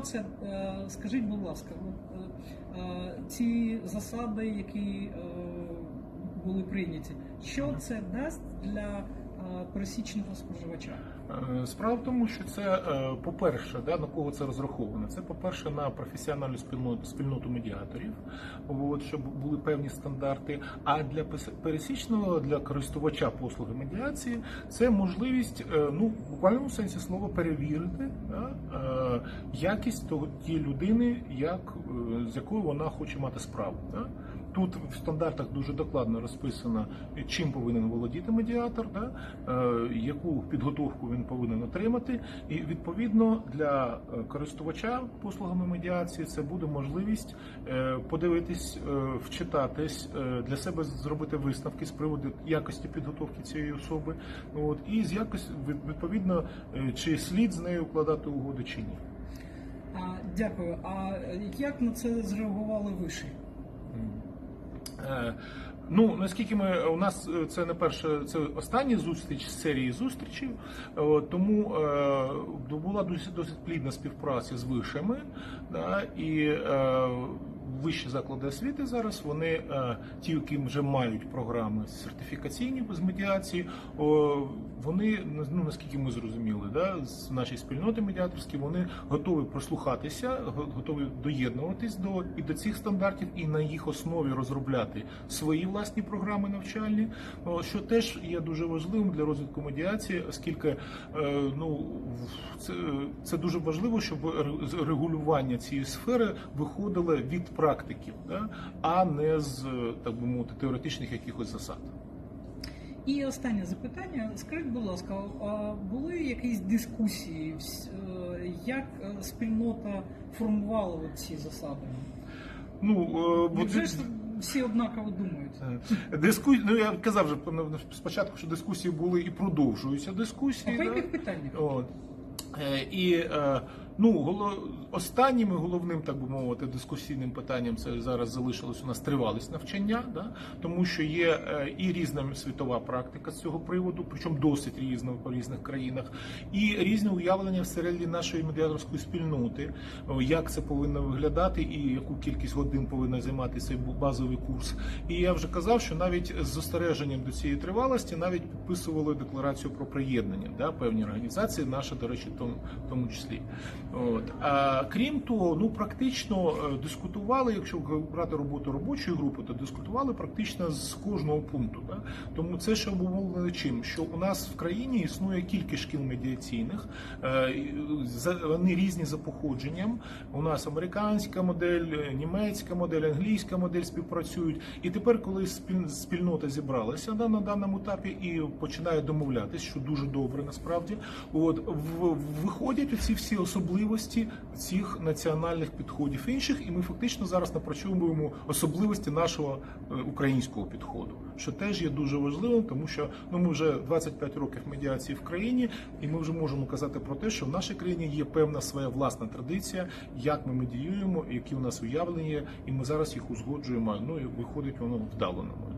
Це е, скажіть, будь ласка, е, е, ці засади, які були прийняті, що це дасть для пересічного споживача? Е, Справа в тому, що це, е, по-перше, да, на кого це розраховано? Це, по-перше, на професіональну спільноту, спільноту медіаторів, от, щоб були певні стандарти. А для пересічного, для користувача послуги медіації, це можливість, е, ну, в буквальному сенсі слова, перевірити да, якість того тієї людини, як, з якою вона хоче мати справу. Да. Тут в стандартах дуже докладно розписано, чим повинен володіти медіатор, да, яку підготовку він повинен отримати. І відповідно для е, користувача послугами медіації це буде можливість е, подивитись, е, вчитатись, для себе зробити висновки з приводу якості підготовки цієї особи. От, і з якості відповідно, чи слід з нею укладати угоди чи ні. А, дякую. А як на це зреагували виші? Ну, наскільки ми у нас е, це не перша, це остання зустріч з серії зустрічей, тому е, була досить досить плідна співпраця з вишами, да, і е, вищі заклади освіти зараз вони е, ті, які вже мають програми сертифікаційні з медіації, вони ну наскільки ми зрозуміли, да, з нашої спільноти медіаторські, вони готові прослухатися, готові доєднуватись до і до цих стандартів, і на їх основі розробляти свої власні програми навчальні, що теж є дуже важливим для розвитку медіації, оскільки е, ну це, це дуже важливо, щоб регулювання цієї сфери виходило від практиків, да, а не з так би мовити теоретичних якихось засад. І останнє запитання. Скажіть, будь ласка, були якісь дискусії, е, як е, спільнота формувала ці засади? Ну е, бо ж всі однаково думають? Диску... Ну, я казав вже спочатку, що дискусії були і продовжуються дискусії. по да. яких питаннях? От. І е, ну, останнім і головним, так би мовити, дискусійним питанням це зараз залишилось у нас тривалість навчання, да? тому що є е, і різна світова практика з цього приводу, причому досить різна по різних країнах, і різні уявлення всередині нашої медіаторської спільноти, як це повинно виглядати, і яку кількість годин повинен займати цей базовий курс. І я вже казав, що навіть з застереженням до цієї тривалості навіть підписували декларацію про приєднання да, певні організації, наша, до речі, в тому числі. От. А крім того, ну практично е, дискутували, якщо брати роботу робочої групи, то дискутували практично з кожного пункту. Да? Тому це ще обумовлено чим, що у нас в країні існує кілька шкіл медіаційних, е, вони різні за походженням. У нас американська модель, е, німецька модель, англійська модель співпрацюють. І тепер, коли спільнота зібралася да, на даному етапі і починає домовлятись, що дуже добре насправді, от в, виходять оці всі особливості цих національних підходів інших, і ми фактично зараз напрацьовуємо особливості нашого е, українського підходу, що теж є дуже важливим, тому що ну ми вже 25 років медіації в країні, і ми вже можемо казати про те, що в нашій країні є певна своя власна традиція, як ми медіюємо, які у нас уявлення, і ми зараз їх узгоджуємо. Ну і виходить воно вдало, на думку.